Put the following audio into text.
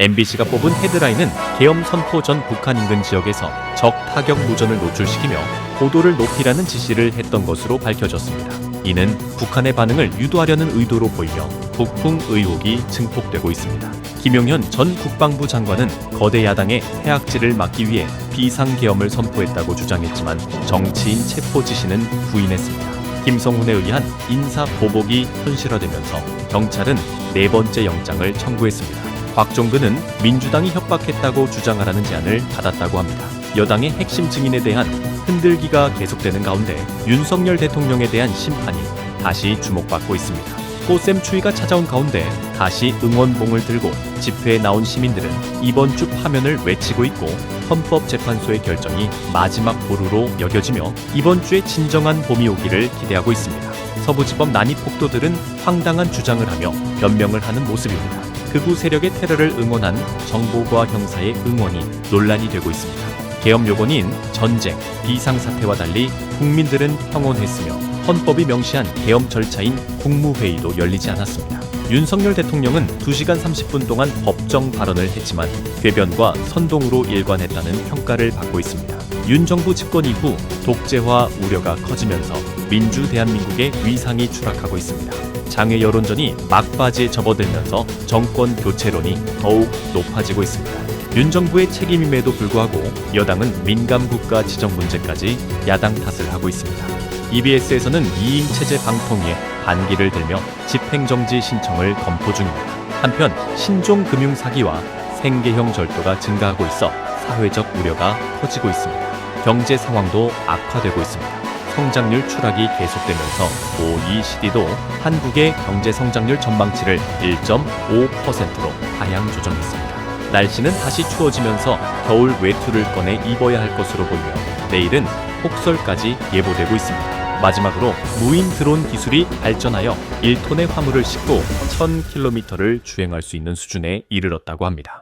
MBC가 뽑은 헤드라인은 계엄 선포 전 북한 인근 지역에서 적 타격 무전을 노출시키며 고도를 높이라는 지시를 했던 것으로 밝혀졌습니다. 이는 북한의 반응을 유도하려는 의도로 보이며 북풍 의혹이 증폭되고 있습니다. 김용현 전 국방부 장관은 거대 야당의 해악질을 막기 위해 비상계엄을 선포했다고 주장했지만 정치인 체포 지시는 부인했습니다. 김성훈에 의한 인사 보복이 현실화되면서 경찰은 네 번째 영장을 청구했습니다. 곽종근은 민주당이 협박했다고 주장하라는 제안을 받았다고 합니다. 여당의 핵심 증인에 대한 흔들기가 계속되는 가운데 윤석열 대통령에 대한 심판이 다시 주목받고 있습니다. 꽃샘 추위가 찾아온 가운데 다시 응원봉을 들고 집회에 나온 시민들은 이번 주 파면을 외치고 있고 헌법재판소의 결정이 마지막 보루로 여겨지며 이번 주에 진정한 봄이 오기를 기대하고 있습니다. 서부지법 난입 폭도들은 황당한 주장을 하며 변명을 하는 모습입니다. 극우 세력의 테러를 응원한 정보과 형사의 응원이 논란이 되고 있습니다. 계엄 요건인 전쟁, 비상사태와 달리 국민들은 평온했으며 헌법이 명시한 계엄 절차인 국무회의도 열리지 않았습니다. 윤석열 대통령은 2시간 30분 동안 법정 발언을 했지만 궤변과 선동으로 일관했다는 평가를 받고 있습니다. 윤 정부 집권 이후 독재화 우려가 커지면서 민주 대한민국의 위상이 추락하고 있습니다. 장외 여론전이 막바지에 접어들면서 정권 교체론이 더욱 높아지고 있습니다. 윤 정부의 책임임에도 불구하고 여당은 민감 국가 지정 문제까지 야당 탓을 하고 있습니다. EBS에서는 2인 체제 방통위에 반기를 들며 집행정지 신청을 검토 중입니다. 한편 신종 금융 사기와 생계형 절도가 증가하고 있어 사회적 우려가 커지고 있습니다. 경제 상황도 악화되고 있습니다. 성장률 추락이 계속되면서 OECD도 한국의 경제 성장률 전망치를 1.5%로 하향 조정했습니다. 날씨는 다시 추워지면서 겨울 외투를 꺼내 입어야 할 것으로 보이며 내일은 폭설까지 예보되고 있습니다. 마지막으로 무인 드론 기술이 발전하여 1톤의 화물을 싣고 1000km를 주행할 수 있는 수준에 이르렀다고 합니다.